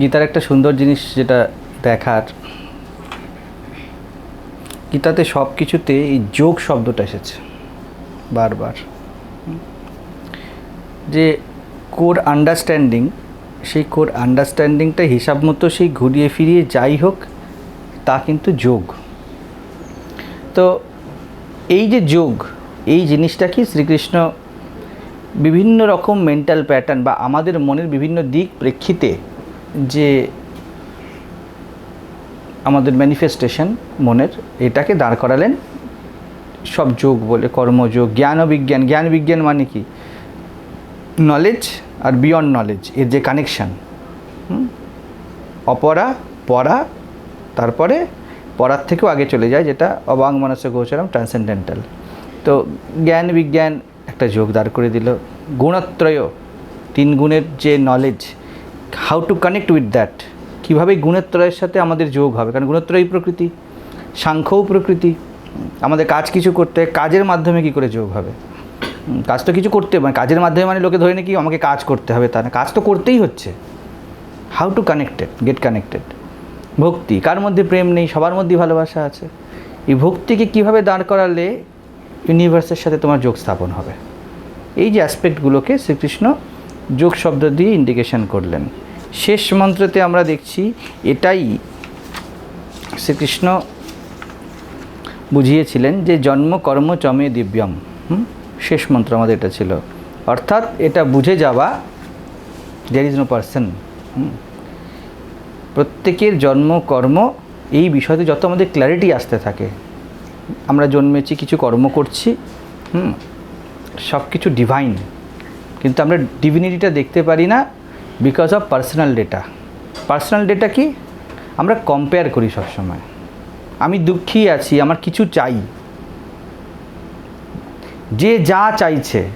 গীতার একটা সুন্দর জিনিস যেটা দেখার। গীতাতে সব কিছুতে এই যোগ শব্দটা এসেছে, বারবার। যে কোর আন্ডারস্ট্যান্ডিং, সেই কোর আন্ডারস্ট্যান্ডিংটা হিসাব মতো সেই ঘুরিয়ে ফিরিয়ে যাই হোক, তা কিন্তু যোগ। তো এই যে যোগ, এই জিনিসটা কি শ্রীকৃষ্ণ বিভিন্ন রকম মেন্টাল প্যাটার্ন বা আমাদের মনের বিভিন্ন দিক প্রেক্ষিতে যে আমাদের ম্যানিফেস্টেশন মনের, এটাকে দাঁড় করালেন সব যোগ বলে, কর্মযোগ জ্ঞান ও বিজ্ঞান জ্ঞান বিজ্ঞান মানে কি? নলেজ আর বিয়ন্ড নলেজ এর যে কানেকশান অপরা, পরা, তারপরে পড়ার থেকেও আগে চলে যায়, যেটা অবাং মানস গোচরম ট্রান্সেন্ডেন্টাল তো জ্ঞান বিজ্ঞান একটা যোগ দাঁড় করে দিল। গুণত্রয়, তিন গুণের যে knowledge how to connect with that কীভাবে গুণত্রয়ের সাথে আমাদের যোগ হবে? কারণ গুণত্রয়ই প্রকৃতি, সাংখ্যও প্রকৃতি। আমাদের কাজ কিছু করতে, কাজের মাধ্যমে কি করে যোগ হবে? কাজ তো কিছু করতে মানে কাজের মাধ্যমে মানে লোকে ধরে নাকি আমাকে কাজ করতে হবে তা না। কাজ তো করতেই হচ্ছে। How to connected get connected ভক্তি। কার মধ্যে প্রেম নেই? সবার মধ্যেই ভালোবাসা আছে। এই ভক্তিকে কীভাবে দাঁড় করালে ইউনিভার্সের সাথে তোমার যোগ স্থাপন হবে? এই যে অ্যাসপেক্টগুলোকে শ্রীকৃষ্ণ যোগ শব্দ দিয়ে ইন্ডিকেশন করলেন। শেষ মন্ত্রতে আমরা দেখছি, এটাই শ্রীকৃষ্ণ বুঝিয়েছিলেন যে জন্ম কর্ম চমে দিব্যম? শেষ মন্ত্র আমাদের এটা ছিল। অর্থাৎ এটা বুঝে যাওয়া দেয়ার ইজ নো পার্সন প্রত্যেকের জন্ম, কর্ম, এই বিষয়তে যত আমাদের ক্ল্যারিটি আসতে থাকে। আমরা জন্মেছি, কিছু কর্ম করছি, হুম? সব কিছু ডিভাইন কিন্তু আমরা ডিভিনিটিটা দেখতে পারি না because of personal data personal data কি? আমরা কম্পেয়ার করি সবসময়। আমি দুঃখী আছি, আমার কিছু চাই। যে যা চাইছে,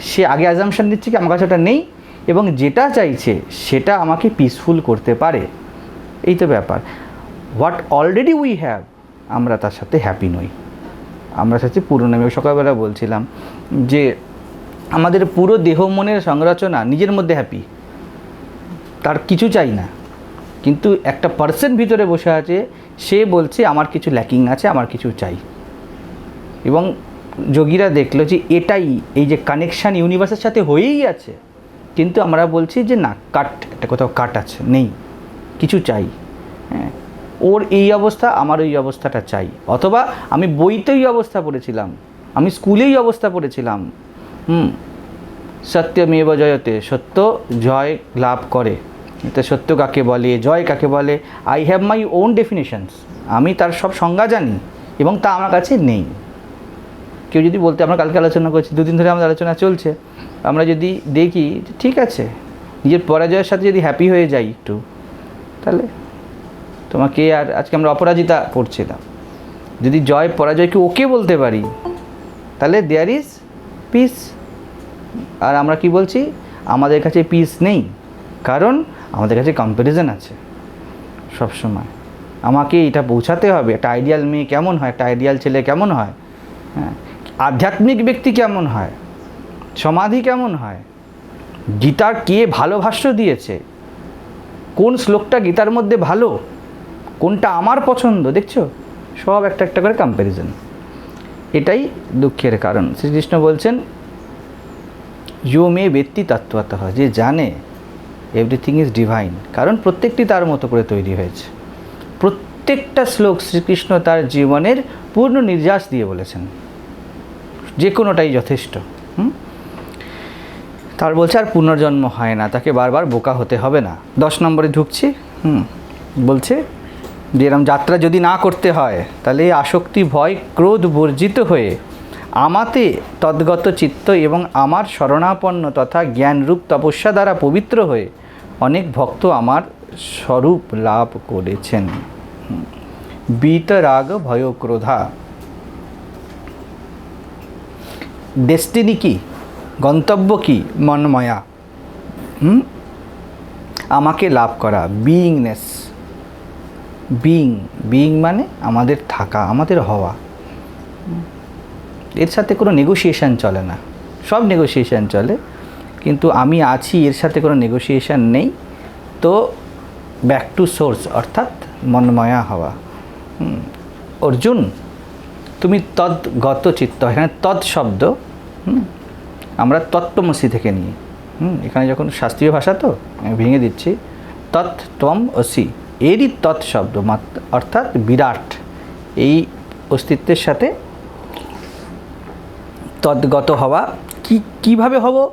সে আগে অ্যাজামশন দিচ্ছে কি আমার কাছে ওটা নেই এবং যেটা চাইছে, সেটা আমাকে পিসফুল করতে পারে। এই তো ব্যাপার। হোয়াট অলরেডি উই হ্যাভ আমরা তার সাথে হ্যাপি নই। আমরা সাথে পুরনো আমি সকালবেলা বলছিলাম যে আমাদের পুরো দেহ মনের সংরচনা নিজের মধ্যে হ্যাপি তার কিছু চাই না। কিন্তু একটা পার্সন ভিতরে বসে আছে, সে বলছে, আমার কিছু ল্যাকিং আছে, আমার কিছু চাই। এবং যোগীরা দেখল যে এটাই, এই যে কানেকশান ইউনিভার্সের সাথে হয়েই আছে। কিন্তু আমরা বলছি যে না কাট একটা কোথাও কাট আছে, নেই, কিছু চাই। হ্যাঁ ওর এই অবস্থা, আমার এই অবস্থাটা চাই। অথবা আমি বইতেই অবস্থা পড়েছিলাম, আমি স্কুলেই অবস্থা পড়েছিলাম সত্যমেব জয়তে, সত্য জয় লাভ করে। তো সত্য কাকে বলে, জয় কাকে বলে? I have my own definitions আমি তার সব সংজ্ঞা জানি এবং তা আমার কাছে নেই। কেউ যদি বলতে, আমরা কালকে আলোচনা করছি, দুদিন ধরে আমাদের আলোচনা চলছে। আমরা যদি দেখি ঠিক আছে, নিজের পরাজয়ের সাথে যদি হ্যাপি হয়ে যাই একটু, তাহলে তোমাকে আর আজকে আমরা অপরাজিতা পড়ছিলাম যদি জয়, পরাজয়কে ওকে বলতে পারি, তাহলে দেয়ার ইজ পিস আর আমরা কি বলছি? আমাদের কাছে পিস নেই, কারণ আমাদের কাছে কম্প্যারিজন আছে সব সময় আমাকে এটা পৌঁছাতে হবে, একটা আইডিয়াল মেয়ে কেমন হয়, একটা আইডিয়াল ছেলে কেমন হয় হ্যাঁ? আধ্যাত্মিক ব্যক্তি কেমন হয়, সমাধি কেমন হয়, গীতার কে ভালো ভাষ্য দিয়েছে, কোন শ্লোকটা গীতার মধ্যে ভালো, কোনটা আমার পছন্দ, দেখছ? সব একটা একটা করে কম্প্যারিজন এটাই দুঃখের কারণ। শ্রীকৃষ্ণ বলছেন ইউ মে ব্যক্তি তত্ত্বত, যে জানে এভরিথিং ইজ ডিভাইন কারণ প্রত্যেকটি তার মতো করে তৈরি হয়েছে। প্রত্যেকটা শ্লোক শ্রীকৃষ্ণ তার জীবনের পূর্ণ নির্যাস দিয়ে বলেছেন। যে কোনোটাই যথেষ্ট তার বলছে, আর পুনর্জন্ম হয় না, তাকে বারবার বোকা হতে হবে না। দশ নম্বরে ঢুকছি, হুম? বলছে যে এরম যাত্রা যদি না করতে হয়, তাহলে এই আসক্তি, ভয়, ক্রোধ বর্জিত হয়ে আমাতে তদ্গত চিত্ত এবং আমার শরণাপন্ন তথা জ্ঞানরূপ তপস্যা দ্বারা পবিত্র হয়ে অনেক ভক্ত আমার স্বরূপ লাভ করেছেন। বীতরাগ ভয় ক্রোধা। ডেস্টিনি কি? গন্তব্য কি? মনময়া। আমাকে লাভ করা। বিইংনেস। বিইং বিইং মানে আমাদের থাকা আমাদের হওয়া। এর সাথে কোনো নেগোসিয়েশন চলে না। সব নেগোসিয়েশন চলে কিন্তু আমি আছি এর সাথে কোনো নেগোসিয়েশন নেই। তো ব্যাক টু সোর্স অর্থাৎ মনময়া হওয়া। অর্জুন তুমি তদ্গত চিত্ত এখানে তৎ শব্দ আমরা তত্ত্বমসি থেকে নিই। হুম, এখানে যখন শাস্ত্রীয় ভাষা তো আমি ভেঙে দিচ্ছি তৎ ত্বম অসি। এরই তৎ শব্দ মাত- অর্থাৎ বিরাট, এই অস্তিত্বের সাথে তদ্গত হওয়া। কি, কীভাবে হব?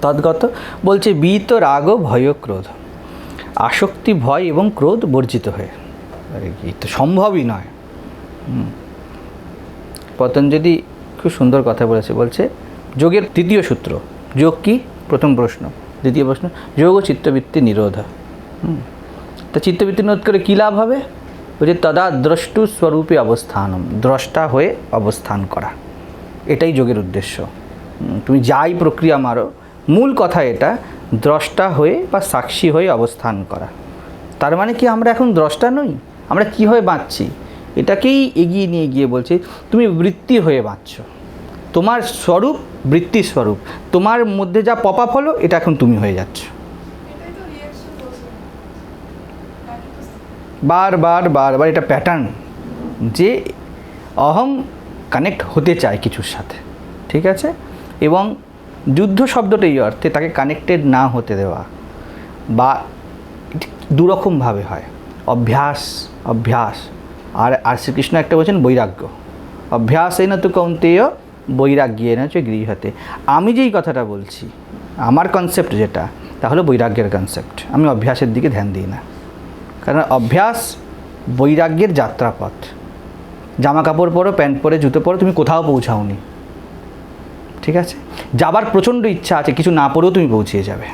তদ্গত বলছে বিত রাগ ভয় ক্রোধ। আসক্তি, ভয় এবং ক্রোধ বর্জিত হয়ে। আরে, কি তো সম্ভবই নয়। পতঞ্জলি খুব সুন্দর কথা বলেছে, বলছে, যোগের তৃতীয় সূত্র। যোগ কি? প্রথম প্রশ্ন। দ্বিতীয় প্রশ্ন, যোগ ও চিত্তবৃত্তি নিরোধ। হুম। তা চিত্তবৃত্তি নোধ করে কী লাভ হবে? বলছে তদা দ্রষ্টু স্বরূপে অবস্থানম, দ্রষ্টা হয়ে অবস্থান করা। এটাই যোগের উদ্দেশ্য। তুমি যাই প্রক্রিয়া মারো, মূল কথা এটা, দ্রষ্টা হয়ে বা সাক্ষী হয়ে অবস্থান করা। তার মানে কি আমরা এখন দ্রষ্টা নই? আমরা কীভাবে বাঁচছি? এটাকেই এগিয়ে নিয়ে গিয়ে বলছে, তুমি বৃত্তি হয়ে বাঁচছ। তোমার স্বরূপ বৃত্তির স্বরূপ তোমার মধ্যে যা পপ আপ হলো, এটা এখন তুমি হয়ে যাচ্ছ এটাই তো রিয়াকশন বলছে একই তো বারবার বারবার এটা প্যাটার্ন যে অহম কানেক্ট হতে চায় কিছুর সাথে, ঠিক আছে? এবং যুদ্ধ শব্দটা এই অর্থে তাকে কানেক্টেড না হতে দেওয়া বা দুরকমভাবে হয়। অভ্যাস অভ্যাস। আর আর শ্রীকৃষ্ণ একটা বলছেন বৈরাগ্য। অভ্যাসে না তো কৌন্তেয় বৈরাগ্যে না হচ্ছে গৃহতে। আমি যেই কথাটা বলছি, আমার কনসেপ্ট যেটা, তাহলে বৈরাগ্যের কনসেপ্ট আমি অভ্যাসের দিকে ধ্যান দিই না। কারণ অভ্যাস বৈরাগ্যের যাত্রাপথ। জামা কাপড় পরো, প্যান্ট পরে, জুতো পরো, তুমি কোথাও পৌঁছাওনি। ঠিক আছে? যাবার প্রচণ্ড ইচ্ছা আছে, কিছু না পড়েও তুমি পৌঁছিয়ে যাবে।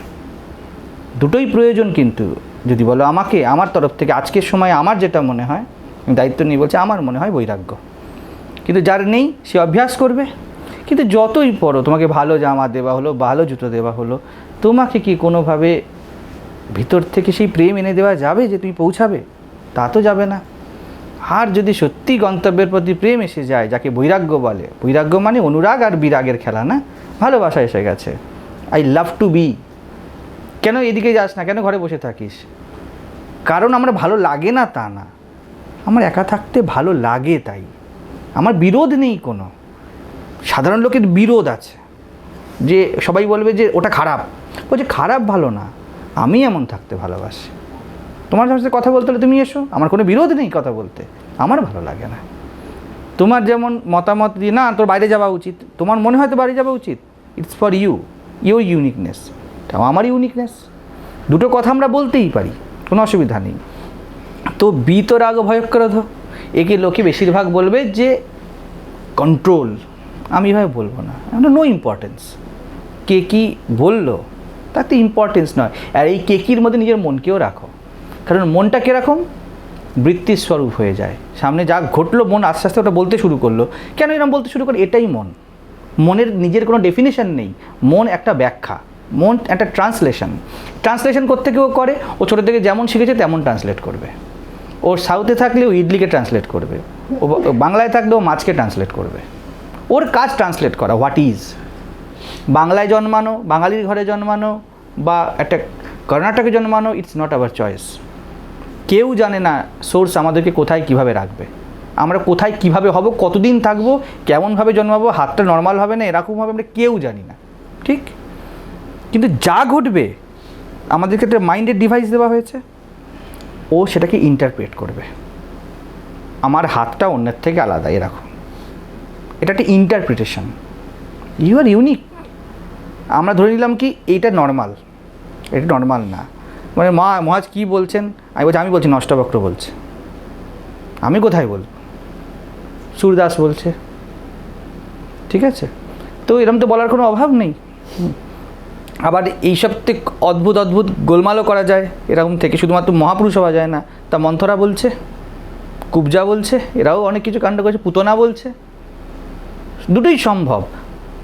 দুটোই প্রয়োজন কিন্তু, যদি বলো আমাকে, আমার তরফ থেকে, আজকের সময় আমার যেটা মনে হয় দায়িত্ব নিয়ে বলছি, আমার মনে হয় বৈরাগ্য। কিন্তু যার নেই, সে অভ্যাস করবে। কিন্তু যতই পড়ো তোমাকে ভালো জামা দেওয়া হলো, ভালো জুতো দেওয়া হলো, তোমাকে কি কোনোভাবে ভিতর থেকে সেই প্রেম এনে দেওয়া যাবে যে তুমি পৌঁছাবে, তা তো যাবে না। আর যদি সত্যি গন্তব্যের প্রতি প্রেম এসে যায়, যাকে বৈরাগ্য বলে, বৈরাগ্য মানে অনুরাগ আর বিরাগের খেলা না? ভালোবাসা এসে গেছে। আই লাভ টু বি কেন এদিকে যাস না? কেন ঘরে বসে থাকিস? কারণ আমার ভালো লাগে না তা না। আমার একা থাকতে ভালো লাগে তাই। আমার বিরোধ নেই কোনো। সাধারণ লোকের বিরোধ আছে। যে সবাই বলবে যে ওটা খারাপ। বলছে, খারাপ ভালো না। আমি এমন থাকতে ভালোবাসি। তোমার সাথে কথা বলতে হলে তুমি এসো, আমার কোনো বিরোধ নেই কথা বলতে। আমার ভালো লাগে না। তোমার যেমন মতামত দিয়ে, না, তোর বাইরে যাওয়া উচিত। তোমার মনে হয় তো বাইরে যাওয়া উচিত। It's for you your uniqueness এটাও আমার ইউনিকনেস দুটো কথা আমরা বলতেই পারি, কোনো অসুবিধা নেই। তো বিতরাগ ভয়ক্রোধ একে লোকে বেশিরভাগ বলবে যে কন্ট্রোল আমি এভাবে বলব না। নো ইম্পর্টেন্স কে কি বলল তাতে ইম্পর্টেন্স নয়। আর এই কেকির মধ্যে নিজের মনকেও রাখো। কারণ মনটা কীরকম? বৃত্তির স্বরূপ হয়ে যায়। সামনে যা ঘটলো, মন আস্তে আস্তে ওটা বলতে শুরু করল। কেন এরকম বলতে শুরু করে? এটাই মন। মনের নিজের কোনো ডেফিনেশন নেই। মন একটা ব্যাখ্যা। মন একটা ট্রান্সলেশন ট্রান্সলেশন করতে কেউ করে? ও ছোটো থেকে যেমন শিখেছে, তেমন ট্রান্সলেট করবে। ওর সাউথে থাকলে ও ইডলিকে ট্রান্সলেট করবে। ও বাংলায় থাকলে ও মাছকে ট্রান্সলেট করবে। ওর কাজ ট্রান্সলেট করা। হোয়াট ইজ বাংলায় জন্মানো, বাঙালির ঘরে জন্মানো বা একটা কর্ণাটকে জন্মানো ইটস নট আওয়ার চয়েস কেউ জানে না সোর্স আমাদেরকে কোথায় কীভাবে রাখবে। আমরা কোথায় কীভাবে হব, কতদিন থাকব, কেমনভাবে জন্মাবো, হাতটা নর্মাল হবে না এরকমভাবে আমরা কেউ জানি না। ঠিক? কিন্তু যা ঘটবে আমাদের ক্ষেত্রে মাইন্ডের ডিভাইস দেওয়া হয়েছে। ও সেটাকে ইন্টারপ্রেট করবে। আমার হাতটা অন্যের থেকে আলাদা, এরকম। এটা একটা ইন্টারপ্রিটেশন ইউ আর ইউনিক আমরা ধরে নিলাম কি এইটা নর্মাল এটা নর্মাল না। মানে মা মহাজ কী বলছেন? আমি বলছি আমি বলছি, নষ্টবক্র বলছে। আমি কোথায় বলব? সুরদাস বলছে। ঠিক আছে? তো এরকম তো বলার কোনো অভাব নেই। আবার এইসব থেকে অদ্ভুত অদ্ভুত গোলমালও করা যায়। এরকম থেকে শুধুমাত্র মহাপুরুষ হওয়া যায় না। তা মন্থরা বলছে, কুবজা বলছে, এরাও অনেক কিছু কাণ্ড করেছে, পুতনা বলছে। দুটোই সম্ভব।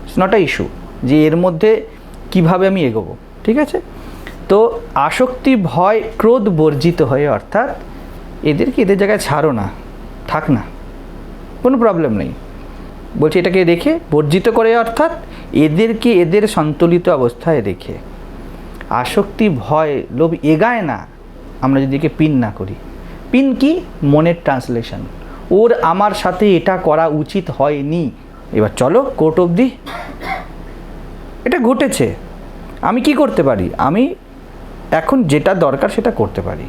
ইটস নট আ ইস্যু যে এর মধ্যে কীভাবে আমি এগোবো, ঠিক আছে? তো আসক্তি, ভয়, ক্রোধ বর্জিত হয়ে অর্থাৎ এদেরকে এদের জায়গায় ছাড়ো না, থাক না, কোনো প্রবলেম নেই। বলছি এটাকে রেখে, বর্জিত করে অর্থাৎ এদেরকে এদের সন্তুলিত অবস্থায় রেখে। আসক্তি, ভয়, লোভ এগায় না, আমরা যদি একে পিন না করি। পিন কি? মনের ট্রান্সলেশন ওর আমার সাথে এটা করা উচিত হয়নি। এবার চলো কোর্ট অবধি এটা ঘটেছে। আমি কি করতে পারি? আমি এখন যেটা দরকার সেটা করতে পারি।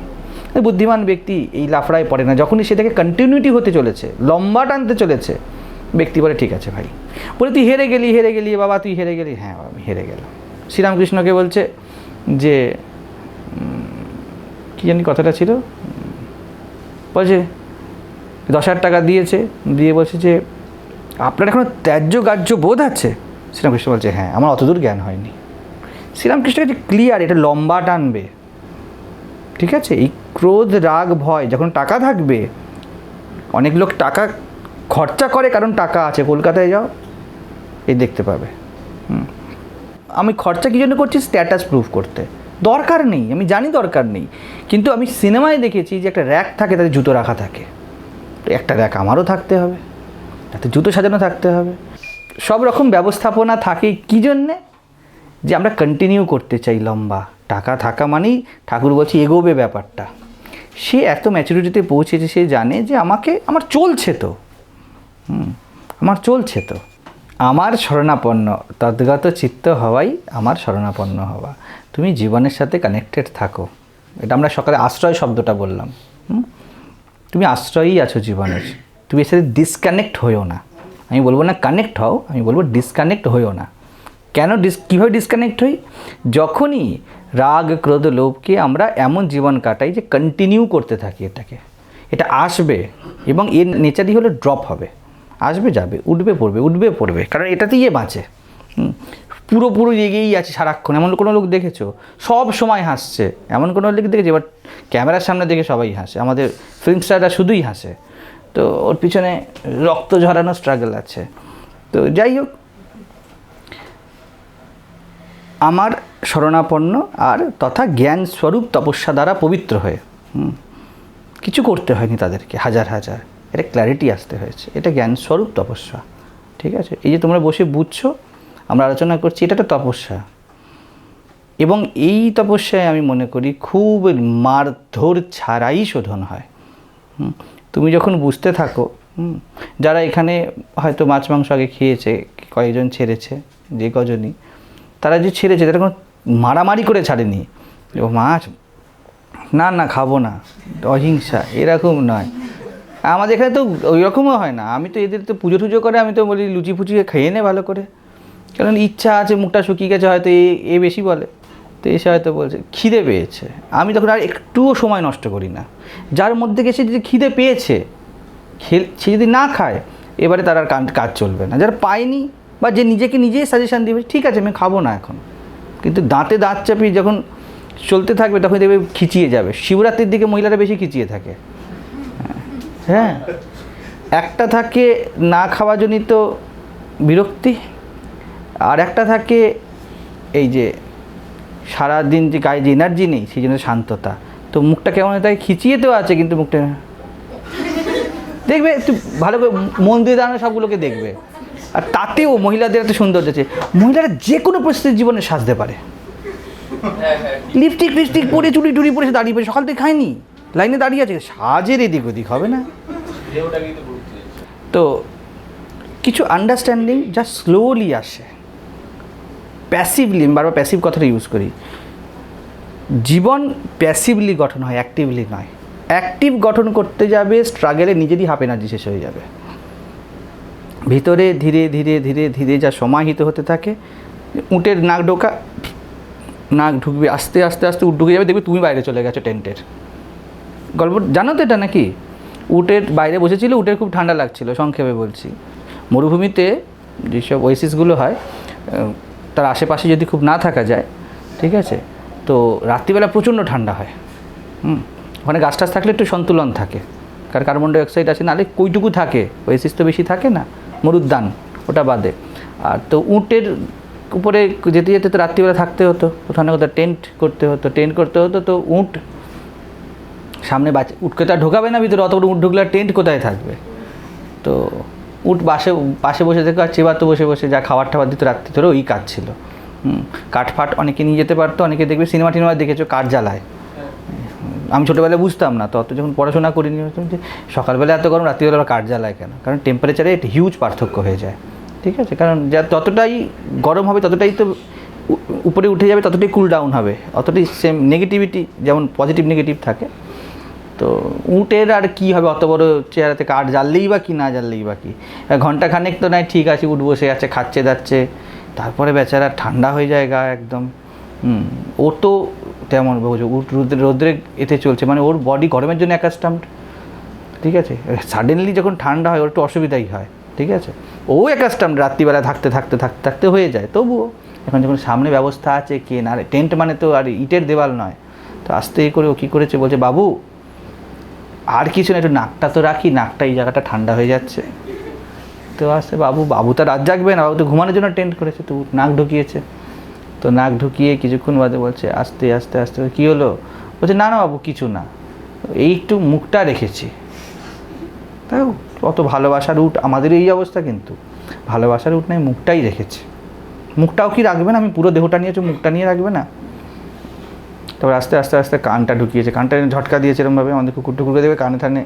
বুদ্ধিমান ব্যক্তি এই লাফড়ায় পড়ে না। যখনই সেটাকে কন্টিনিউটি হতে চলেছে, লম্বা টানতে চলেছে, ব্যক্তি বলে, ঠিক আছে ভাই। বলে, তুই হেরে গেলি হেরে গেলি বাবা, তুই হেরে গেলি। হ্যাঁ আমি হেরে গেলাম। শ্রীরামকৃষ্ণকে বলছে যে কি জানি কথাটা ছিল? বলছে, দশ হাজার টাকা দিয়েছে। দিয়ে বলছে যে, আপনার এখনও ত্যায্য গ্রাহ্য বোধ আছে? শ্রীরামকৃষ্ণ বলছে হ্যাঁ আমার অতদূর জ্ঞান হয়নি। শ্রীরামকৃষ্ণ যে ক্লিয়ার এটা লম্বা টানবে। ঠিক আছে? এই ক্রোধ, রাগ, ভয়, যখন টাকা থাকবে, অনেক লোক টাকা খরচা করে, কারণ টাকা আছে। কলকাতায় যাও এই দেখতে পাবে। আমি খরচা কী জন্য করছি? স্ট্যাটাস প্রুফ করতে। দরকার নেই, আমি জানি দরকার নেই। কিন্তু আমি সিনেমায় দেখেছি যে একটা র্যাক থাকে, তাতে জুতো রাখা থাকে। একটা র্যাক আমারও থাকতে হবে। তাতে জুতো সাজানো থাকতে হবে। সব রকম ব্যবস্থাপনা থাকে কী জন্যে? যে আমরা কন্টিনিউ করতে চাই লম্বা। টাকা থাকা মানেই ঠাকুর বলছে এগোবে ব্যাপারটা। সে এত ম্যাচুরিটিতে পৌঁছেছে, সে জানে যে আমাকে, আমার চলছে তো। আমার চলছে তো। আমার শরণাপন্ন, তদ্গত চিত্ত হওয়াই আমার শরণাপন্ন হওয়া। তুমি জীবনের সাথে কানেক্টেড থাকো। এটা আমরা সকালে আশ্রয় শব্দটা বললাম? তুমি আশ্রয়ই আছো জীবনের। তুমি এর সাথে ডিসকানেক্ট হইও না। আমি বলব না কানেক্ট হও, আমি বলব ডিসকানেক্ট হইও না। কেন ডিস কীভাবে ডিসকানেক্ট হই? যখনই রাগ, ক্রোধ, লোভকে আমরা এমন জীবন কাটাই যে কন্টিনিউ করতে থাকি এটাকে। এটা আসবে এবং এর নেচারই হলো ড্রপ হবে। আসবে, যাবে, উঠবে, পড়বে উঠবে, পড়বে। কারণ এটাতেই এ বাঁচে। পুরোপুরো এগিয়েই আছে সারাক্ষণ। এমন কোনো লোক দেখেছ? সব সময় হাসছে। এমন কোনো লোক দেখেছি? এবার ক্যামেরার সামনে দেখে সবাই হাসে। আমাদের ফিল্ম স্টাররা শুধুই হাসে। তো ওর পিছনে রক্ত ঝরানো স্ট্রাগল আছে। তো যাই হোক, আমার শরণাপন্ন আর তথা জ্ঞান স্বরূপ তপস্যা দ্বারা পবিত্র হয়ে কিছু করতে হয়নি তাদেরকে, হাজার হাজার। এটা ক্ল্যারিটি আসতে হয়েছে। এটা জ্ঞান স্বরূপ তপস্যা, ঠিক আছে? এই যে তোমরা বসে বুঝছ, আমরা আলোচনা করছি, এটা একটা তপস্যা। এবং এই তপস্যায় আমি মনে করি খুব মারধর, ছাড়াই শোধন হয়। তুমি যখন বুঝতে থাকো যারা এখানে হয়তো মাছ মাংস আগে খেয়েছে, কয়েকজন ছেড়েছে, যে কজনই, তারা যে ছেড়েছে, তারা কোনো মারামারি করে ছাড়েনি। ও মাছ, না না, খাব না, অহিংসা, এরকম নয়। আমাদের এখানে তো ওই রকমও হয় না। আমি তো এদের তো পুজো টুজো করে, আমি তো বলি লুচি ফুচি খেয়ে নে ভালো করে। কারণ ইচ্ছা আছে, মুখটা শুকিয়ে গেছে, হয়তো এ এ বেশি বলে। তো এসে হয়তো বলছে, খিদে পেয়েছে। আমি তখন আর একটুও সময় নষ্ট করি না। যার মধ্যে গেছে যদি খিদে পেয়েছে, খেল, সে যদি না খায়, এবারে তার আর কাজ চলবে না। যারা পায়নি বা যে নিজেকে নিজেই সাজেশান দিবে, ঠিক আছে, আমি খাব না এখন। কিন্তু দাঁতে দাঁত চাপিয়ে যখন চলতে থাকবে, তখন দেখবে খিচিয়ে যাবে। শিবরাত্রির দিকে মহিলারা বেশি খিচিয়ে থাকে। হ্যাঁ। একটা থাকে না খাওয়াজনিত বিরক্তি, আর একটা থাকে এই যে সারাদিন যে গায়ে যে এনার্জি নেই, সেই জন্য শান্ততা। তো মুখটা কেমন তাই খিচিয়ে তো আছে কিন্তু মুখটা। দেখবে, একটু ভালো করে মন দিয়ে দাঁড়ানো সবগুলোকে দেখবে। আর তাতেও মহিলাদের এত সৌন্দর্য আছে। মহিলারা যে কোনো পরিস্থিতির জীবনে সাজতে পারে। লিপস্টিক ফিপস্টিক পরে, চুড়ি টুড়ি পরে দাঁড়িয়ে পড়ে, সকাল থেকে খায়নি। লাইনে দাঁড়িয়ে আছে, সাজের এদিক ওদিক, হবে না? তো কিছু আন্ডারস্ট্যান্ডিং যা স্লোলি আসে। প্যাসিভলি আমি বারবার প্যাসিভ কথাটা ইউজ করি। জীবন প্যাসিভলি গঠন হয় অ্যাক্টিভলি নয়। অ্যাক্টিভ গঠন করতে যাবে স্ট্রাগেলে নিজেরই হাফ এনার্জি শেষ হয়ে যাবে। ভিতরে ধীরে ধীরে ধীরে ধীরে যা সমাহিত হতে থাকে, উটের নাক ঢোকা, নাক ঢুকবে, আস্তে আস্তে আস্তে উট ঢুকে যাবে, দেখবে তুমি বাইরে চলে গেছো টেন্টের। গল্প, জানো তো এটা নাকি? উটের বাইরে বসেছিল, উটের খুব ঠান্ডা লাগছিল, সংক্ষেপে বলছি। মরুভূমিতে যেসব ওয়েসিসগুলো হয় তার আশেপাশে যদি খুব না থাকা যায়, ঠিক আছে? তো রাত্রিবেলা প্রচণ্ড ঠান্ডা হয়। হুম? ওখানে গাছ টাছ থাকলে একটু সন্তুলন থাকে। কারণ কার্বন ডাইঅক্সাইড আছে নাহলে কইটুকু থাকে, ওয়েসিস তো বেশি থাকে না, মরুদ্যান, ওটা বাদে। আর তো উটের উপরে যেতে যেতে তো রাত্রিবেলা থাকতে হতো ওখানে কোথাও টেন্ট করতে হতো, টেন্ট করতে হতো, তো উট সামনে বাচ্চা উটকে তো আর ঢোকাবে না ভিতরে, অত উট ঢুকলে টেন্ট কোথায় থাকবে? তো উট বাসে, পাশে বসে থেকে আর চেবার তো বসে বসে যা খাবার টাবার দিত রাত্রি ধরে ওই কাজ ছিল। কাঠ ফাট অনেকে নিয়ে যেতে পারতো, অনেকে দেখবে সিনেমা টিনেমা দেখেছ কাঠ জ্বালায়। আমি ছোটোবেলায় বুঝতাম না তত যখন পড়াশোনা করিনি যে সকালবেলা এত গরম, রাত্রিবেলা কাঠ জ্বালায় কেন? কারণ টেম্পারেচারে একটা হিউজ পার্থক্য হয়ে যায়। ঠিক আছে? কারণ যা ততটাই গরম হবে, ততটাই তো উপরে উঠে যাবে, ততটাই কুল ডাউন হবে। অতটাই সেম নেগেটিভিটি যেমন পজিটিভ নেগেটিভ থাকে তো উটের আর কি হবে? অত বড় চেহারাতে কাঠ জ্বাললেই বা কি, না জ্বাললেই বা কি? ঘণ্টা খানেক তো নাই, ঠিক আছে উঠ বসে আছে, খাচ্ছে যাচ্ছে তারপরে বেচারা ঠান্ডা হয়ে যায় গা একদম। ও তো তেমন বোঝো, উট রোদ্রে রোদ্রে এতে চলছে মানে ওর বডি গরমের জন্য অ্যাকাস্টামড ঠিক আছে? সাডেনলি যখন ঠান্ডা হয়, ওর একটু অসুবিধাই হয়, ঠিক আছে? ও অ্যাকাস্টাম রাত্রিবেলা থাকতে থাকতে থাকতে থাকতে হয়ে যায়, তবুও এখন যখন সামনে ব্যবস্থা আছে, কে না, টেন্ট মানে তো আর ইটের দেওয়াল নয়। তো আস্তে করে ও কী করেছে, বলছে, বাবু আর কিছু না, একটু নাকটা তো রাখি, নাকটা এই জায়গাটা ঠান্ডা হয়ে যাচ্ছে। তো আসতে বাবু বাবু তো রাত জাগবে না, বাবু তো ঘুমানোর জন্য টেন্ট করেছে, তো নাক ঢুকিয়েছে। তো নাক ঢুকিয়ে কিছুক্ষণ বাদে বলছে, আস্তে আস্তে আস্তে, কী হলো? বলছে, না না বাবু, কিছু না। এই একটু মুখটা রেখেছি। তাই অত ভালোবাসার উঠ আমাদের এই অবস্থা কিন্তু। ভালোবাসার উঠ নাই, মুখটাই রেখেছে। মুখটাও কি রাখবে না? আমি পুরো দেহটা নিয়েছি, মুখটা নিয়ে রাখবে না? তারপর আস্তে আস্তে আস্তে কানটা ঢুকিয়েছে। কানটা ঝটকা দিয়েছে এরমভাবে, আমাদের কুকুর টুকুরকে দেবে, কানে থানে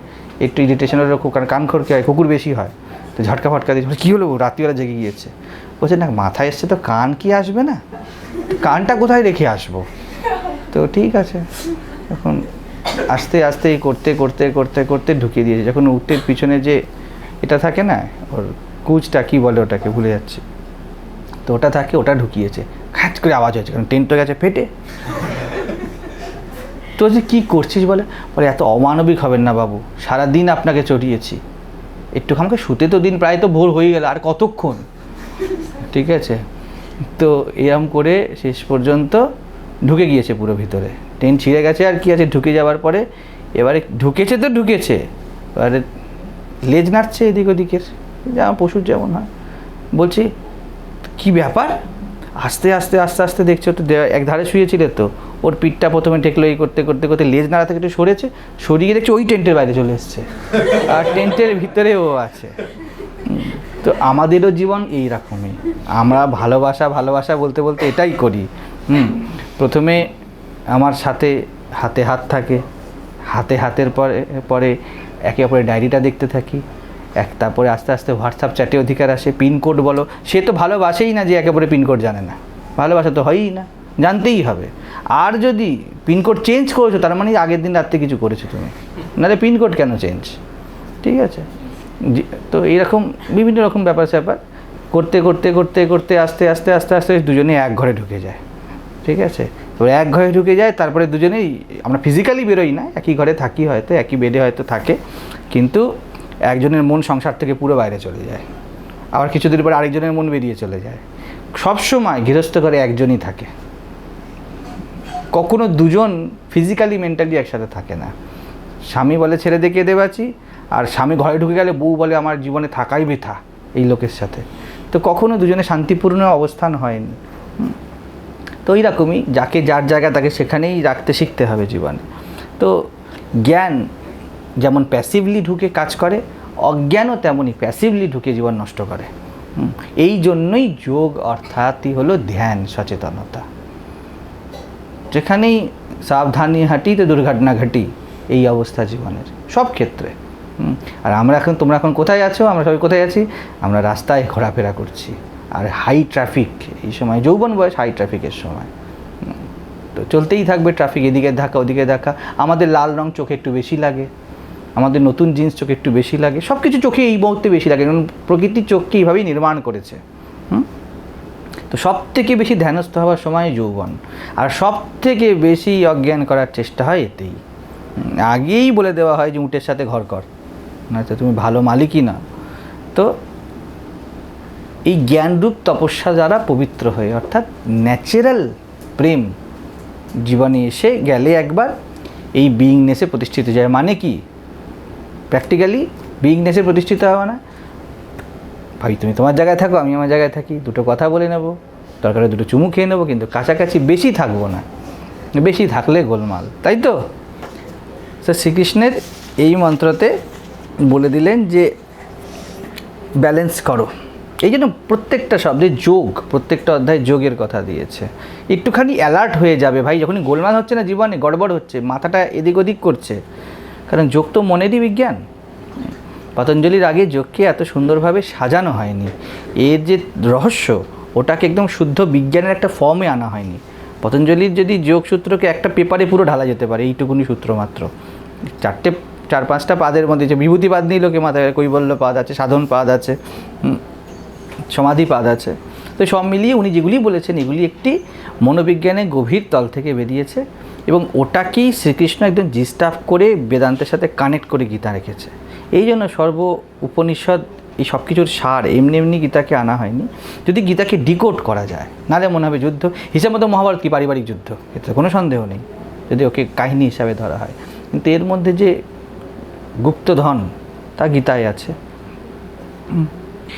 একটু ইরিটেশনের খুব কারণ কান খড়কে হয়, কুকুর বেশি হয়। তো ঝটকা ফটকা দিয়েছে। কী হলো? রাত্রিবেলা জেগে গিয়েছে। বলছে, না, মাথায় এসছে তো, কান কি আসবে না? কানটা কোথায় রেখে আসব? তো ঠিক আছে। এখন আস্তে আস্তে করতে করতে করতে করতে ঢুকিয়ে দিয়েছে। যখন উটের পিছনে যে এটা থাকে না, ওর কুচটা, কি বলে ওটাকে, ভুলে যাচ্ছে। তো ওটা থাকে, ওটা ঢুকিয়েছে। খাচ করে আওয়াজ হয়েছে, কারণ টেন্ট গেছে, ফেটে। তো যে কী করছিস বলে? বলে, এত অমানবিক হবেন না বাবু সারা দিন আপনাকে চড়িয়েছি। একটু আমাকে শুতে তো দিন, প্রায় তো ভোর হয়ে গেল, আর কতক্ষণ? ঠিক আছে? তো এরম করে শেষ পর্যন্ত ঢুকে গিয়েছে পুরো ভিতরে। ট্রেন ছিঁড়ে গেছে আর কি আছে, ঢুকে যাওয়ার পরে এবারে ঢুকেছে তো ঢুকেছে। এবারে লেজ নাড়ছে এদিক ওদিকের যেমন পশুর যেমন হয়। বলছি, কি ব্যাপার? আস্তে আস্তে আস্তে আস্তে দেখছ তো এক ধারে শুয়েছিলে তো। ওর পিঠটা প্রথমে টেকলো এই করতে করতে করতে, লেজ নাড়া থেকে একটু সরেছে, সরিয়ে দেখছি ওই টেন্টের বাইরে চলে এসছে। আর টেন্টের ভিতরে ও আছে। তো আমাদেরও জীবন এই রকমই। আমরা ভালোবাসা ভালোবাসা বলতে বলতে এটাই করি। হুম, প্রথমে আমার সাথে হাতে হাত থাকে। হাতে হাতের পরে পরে একে অপরের ডায়েরিটা দেখতে থাকি। এক, তারপরে আস্তে আস্তে হোয়াটসঅ্যাপ চ্যাটে অধিকার আসে, পিনকোড বলো। সে তো ভালোবাসেই না যে একে অপরের পিনকোড জানে না। ভালোবাসা তো হয়ই না। জানতেই হবে। আর যদি পিনকোড চেঞ্জ করেছ, তার মানে আগের দিন রাত্রে কিছু করেছ তুমি। নাহলে পিনকোড কেন চেঞ্জ ঠিক আছে? তো এইরকম বিভিন্ন রকম ব্যাপার স্যাপার। করতে করতে করতে করতে, আস্তে আস্তে আস্তে আস্তে দুজনে এক ঘরে ঢুকে যায়। ঠিক আছে? এবার এক ঘরে ঢুকে যায়, তারপরে দুজনেই আমরা ফিজিক্যালি বেরোই না, একই ঘরে থাকি হয়তো, একই বেডে হয়তো থাকে। কিন্তু একজনের মন সংসার থেকে পুরো বাইরে চলে যায়। আবার কিছুদিন পর আরেকজনের মন বেরিয়ে চলে যায়। সবসময় গৃহস্থ ঘরে একজনই থাকে। কখনো দুজন ফিজিক্যালি মেন্টালি একসাথে থাকে না। স্বামী বলে, ছেড়ে দেখে দেবাছি আর স্বামী ঘরে ঢুকে গেলে, বউ বলে, আমার জীবনে থাকাই বৃথা। এই লোকের সাথে। তো কখনো দুজনে শান্তিপূর্ণ অবস্থান হয়নি। তো ওই রকমই যাকে যার জায়গা, তাকে সেখানেই রাখতে শিখতে হবে জীবনে। তো জ্ঞান যেমন প্যাসিভলি ঢুকে কাজ করে, অজ্ঞানও তেমনই প্যাসিভলি ঢুকে জীবন নষ্ট করে। এই জন্যই যোগ অর্থাৎই হলো ধ্যান, সচেতনতা। যেখানেই সাবধানী হাঁটি, তো দুর্ঘটনা ঘটি এই অবস্থা জীবনের, সব ক্ষেত্রে। আর আমরা এখন, তোমরা এখন কোথায় আছো? আমরা সবাই কোথায় আছি? আমরা রাস্তায় ঘোরাফেরা করছি। আর হাই ট্রাফিক এই সময়, যৌবন বয়স হাই ট্রাফিকের সময়। তো চলতেই থাকবে ট্রাফিক এদিকে ধাক্কা, ওদিকে ধাক্কা। আমাদের লাল রং চোখে একটু বেশি লাগে। আমাদের নতুন জিন্স চোখে একটু বেশি লাগে। সব কিছু চোখে এই মুহূর্তে বেশি লাগে। কারণ প্রকৃতির চোখকে এইভাবেই নির্মাণ করেছে। তো সব থেকে বেশি ধ্যানস্থ হওয়ার সময় যৌবন। আর সব থেকে বেশি অজ্ঞান করার চেষ্টা হয় এতেই। আগেই বলে দেওয়া হয় যে উটের সাথে ঘর কর। নয়তো তুমি ভালো মালিকই না। তো এই জ্ঞানরূপ তপস্যা দ্বারা পবিত্র হয়ে, অর্থাৎ ন্যাচারাল প্রেম জীবনে এসে গেলে একবার এই বিইংনেসে প্রতিষ্ঠিত যায়। মানে কি? প্র্যাকটিক্যালি বিইংনেসে প্রতিষ্ঠিত হবে না। ভাই তুমি তোমার জায়গায় থাকো, আমি আমার জায়গায় থাকি। দুটো কথা বলে নেব। দরকারে দুটো চুমু খেয়ে নেব, কিন্তু কাছাকাছি বেশি থাকব না। বেশি থাকলে গোলমাল। তাই তো? স্যার শ্রীকৃষ্ণের এই মন্ত্রতে বলে দিলেন যে, ব্যালেন্স করো। এই জন্য প্রত্যেকটা শব্দে যোগ, প্রত্যেকটা অধ্যায় যোগের কথা দিয়েছে। একটুখানি অ্যালার্ট হয়ে যাবে ভাই, যখনই গোলমাল হচ্ছে না, জীবনে গড়বড় হচ্ছে, মাথাটা এদিক ওদিক করছে। কারণ যোগ তো মনেরই বিজ্ঞান। পতঞ্জলির আগে যোগকে এত সুন্দরভাবে সাজানো হয়নি। এর যে রহস্য, ওটাকে একদম শুদ্ধ বিজ্ঞানের একটা ফর্মে আনা হয়নি। পতঞ্জলির যদি যোগ সূত্রকে একটা পেপারে পুরো ঢালা যেতে পারে, এইটুকুনি সূত্র মাত্র। চারটে, চার পাঁচটা পাদের মধ্যে যে বিভূতিপাদ নিয়ে লোকে মাথায় কৈবল্য পাদ আছে, সাধন পাদ আছে সমাধি পাদ আছে। তো সব মিলিয়ে উনি যেগুলি বলেছেন, এগুলি একটি মনোবিজ্ঞানের গভীর তল থেকে বেরিয়েছে এবং ওটাকেই শ্রীকৃষ্ণ একদম জিস্টাফ করে বেদান্তের সাথে কানেক্ট করে গীতা রেখেছে। এই জন্য সর্ব উপনিষদ এই সব কিছুর সার, এমনি এমনি গীতাকে আনা হয়নি। যদি গীতাকে ডিকোড করা যায়, নাহলে মনে হবে যুদ্ধ। হিসাব মতো মহাভারত কি পারিবারিক যুদ্ধ? এতে কোনো সন্দেহ নেই, যদি ওকে কাহিনী হিসাবে ধরা হয়। কিন্তু এর মধ্যে যে গুপ্তধন, তা গীতায় আছে।